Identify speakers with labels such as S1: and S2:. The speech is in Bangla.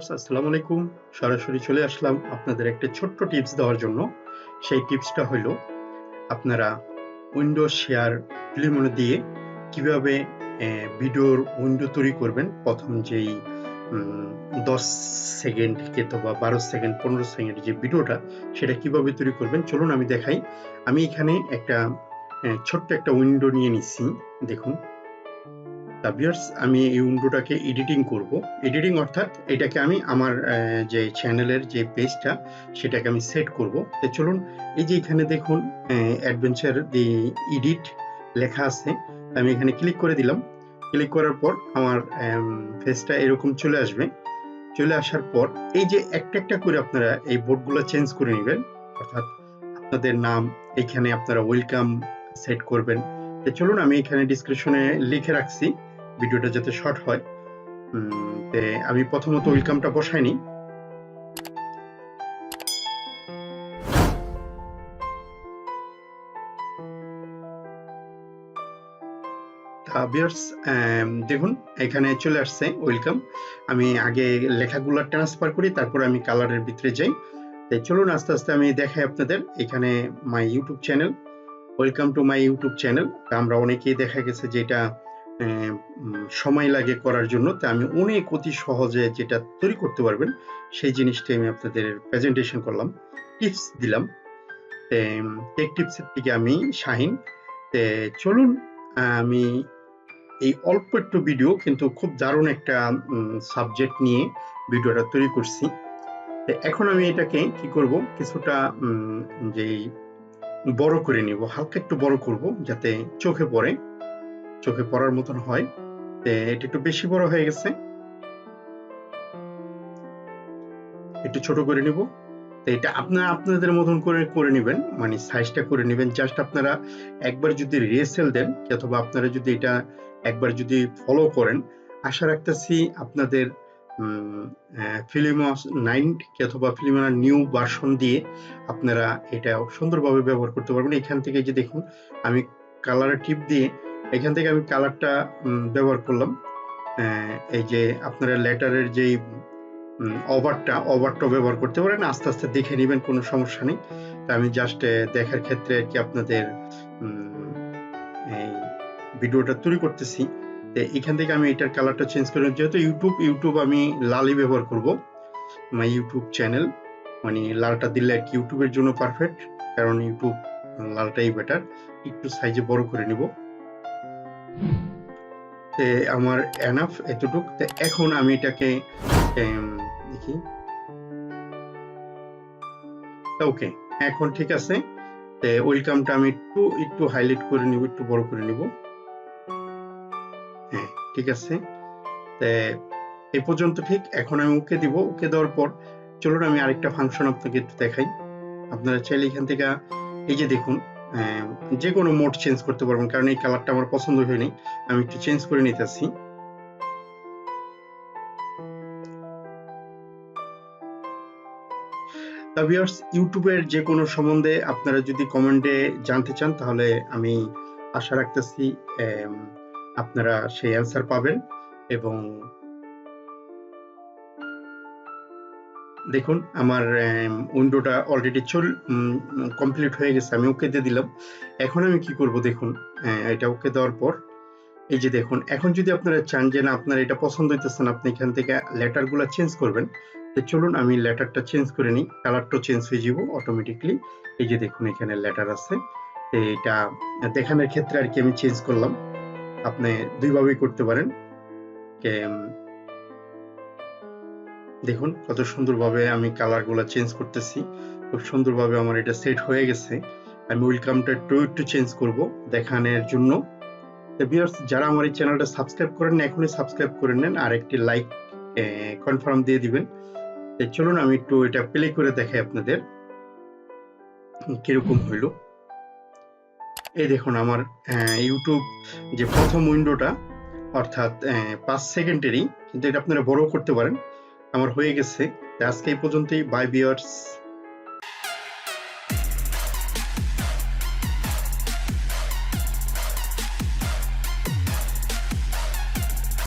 S1: আসসালামু আলাইকুম। সরাসরি চলে আসলাম আপনাদের একটা ছোট্ট টিপস দেওয়ার জন্য। সেই টিপসটা হলো, আপনারা শেয়ার দিয়ে কীভাবে ভিডিওর উইন্ডো তৈরি করবেন। প্রথম যেই দশ সেকেন্ড অথবা বারো সেকেন্ড, পনেরো সেকেন্ড যে ভিডিওটা, সেটা কীভাবে তৈরি করবেন, চলুন আমি দেখাই। আমি এখানে একটা ছোট্ট একটা উইন্ডো নিয়ে নিচ্ছি। দেখুন। ভিউয়ার্স আমি এই উইন্ডোটাকে এডিটিং করব। এডিটিং অর্থাৎ এটাকে আমি আমার যে চ্যানেলের যে পেজটা সেটাকে আমি সেট করব। তো চলুন, এই যে এখানে দেখুন অ্যাডভেঞ্চার দি এডিট লেখা আছে। আমি এখানে ক্লিক করে দিলাম। ক্লিক করার পর আমার ফেসটা এরকম চলে আসবে। চলে আসার পর এই যে একটা একটা করে আপনারা এই বোর্ডগুলো চেঞ্জ করে নেবেন। অর্থাৎ আপনাদের নাম, এখানে আপনারা ওয়েলকাম সেট করবেন। তো চলুন, আমি এখানে ডিসক্রিপশনে লিখে রাখছি। ভিডিওটা যাতে শর্ট হয় তে আমি প্রথমত ওয়েলকামটা বসাইনি। দেখুন, এখানে চলে আসছে ওয়েলকাম। আমি আগে লেখাগুলো ট্রান্সফার করি, তারপর আমি কালারের ভিতরে যাই। তাই চলুন, আস্তে আস্তে আমি দেখাই আপনাদের। এখানে my YouTube channel welcome to my YouTube channel আমরা অনেকেই দেখা গেছে যেটা সময় লাগে করার জন্য, তা আমি অনেক অতি সহজে যেটা তৈরি করতে পারবেন, সেই জিনিসটাই আমি আপনাদের প্রেজেন্টেশন করলাম টিপস দিলাম। টেক টিপসের থেকে আমি শাহিন, তে চলুন, আমি এই অল্প একটু ভিডিও কিন্তু খুব দারুণ একটা সাবজেক্ট নিয়ে ভিডিওটা তৈরি করছি। এখন আমি এটাকে কি করব, কিছুটা যে বড় করে নিব, হালকা একটু বড় করব, যাতে চোখে পড়ে। চোখে পড়ার মতন হয়। এটা একটু বেশি বড় হয়ে গেছে। একটু ছোট করে নিব। তো এটা আপনারা আপনাদের মতন করে করে নেবেন। মানে সাইজটা করে নেবেন। জাস্ট আপনারা একবার যদি রিহার্সেল দেন অথবা আপনারা যদি এটা একবার যদি ফলো করেন, আশা রাখতেছি আপনাদের ফিলিমস নাইন অথবা ফিলিমার নিউ ভার্সন দিয়ে আপনারা এটা সুন্দরভাবে ব্যবহার করতে পারবেন। এখান থেকে যে দেখুন, আমি কালার টিপ দিয়ে এখান থেকে আমি কালারটা ব্যবহার করলাম। এই যে আপনারা লেটারের যেই ওভারটা ওভারটা ব্যবহার করতে পারেন। আস্তে আস্তে দেখে নেবেন, কোনো সমস্যা নেই। তা আমি জাস্ট দেখার ক্ষেত্রে আর কি আপনাদের ভিডিওটা তৈরি করতেছি। এখান থেকে আমি এটার কালারটা চেঞ্জ করে যেহেতু ইউটিউব ইউটিউব আমি লালই ব্যবহার করব মাই ইউটিউব চ্যানেল মানে লালটা দিলে আর কি ইউটিউবের জন্য পারফেক্ট কারণ ইউটিউব লালটাই বেটার একটু সাইজে বড় করে নিব। আমার এনাফ এতটুক। এখন আমি এটাকে দেখি। ওকে এখন ঠিক আছে। ওয়েলকামটা আমি একটু একটু হাইলাইট করে নিব, একটু বড় করে নিব। হ্যাঁ ঠিক আছে। এ পর্যন্ত ঠিক, এখন আমি ওকে দিব। ওকে দেওয়ার পর চলুন আমি আরেকটা ফাংশন আপনাকে একটু দেখাই। আপনারা চাইলে এখান থেকে, এই যে দেখুন যে কোনো মোড চেঞ্জ করতে পারবেন কারণ এই কালারটা আমার পছন্দ হয়নি। আমি একটু চেঞ্জ করে নিতেছি। ভিউয়ার্স ইউটিউবের যে কোনো সম্বন্ধে আপনারা যদি কমেন্টে জানতে চান, তাহলে আমি আশা রাখতেছি আপনারা সেই অ্যান্সার পাবেন এবং দেখুন, আমার উইন্ডোটা অলরেডি চল কমপ্লিট হয়ে গেছে, আমি ওকে দিয়ে দিলাম। এখন আমি কি করব দেখুন এটা ওকে দেওয়ার পর, এই যে দেখুন, এখন যদি আপনারা চান যে না, আপনার এটা পছন্দ হইতেছে না, আপনি এখান থেকে লেটারগুলো চেঞ্জ করবেন। তো চলুন, আমি লেটারটা চেঞ্জ করে নিই কালারটা চেঞ্জ হয়ে যাব অটোমেটিকলি এই যে দেখুন, এখানে লেটার আছে। এটা দেখানোর ক্ষেত্রে আর কি আমি চেঞ্জ করলাম। আপনি দুইভাবেই করতে পারেন। দেখুন, কত সুন্দরভাবে আমি কালারগুলো চেঞ্জ করতেছি। খুব সুন্দরভাবে আমার এটা সেট হয়ে গেছে। আমি ওয়েলকামটা একটু একটু চেঞ্জ করব দেখানোর জন্য। যারা আমার এই চ্যানেলটা সাবস্ক্রাইব করেন এখনই সাবস্ক্রাইব করে নেন আর একটি লাইক কনফার্ম দিয়ে দিবেন। চলুন, আমি একটু এটা প্লে করে দেখাই আপনাদের। কীরকম হইল। এই দেখুন, আমার ইউটিউব যে প্রথম উইন্ডোটা অর্থাৎ পাঁচ সেকেন্ডেরই, কিন্তু এটা আপনারা বড় করতে পারেন। আমার হয়ে গেছে। আজকে এই পর্যন্তই। By viewers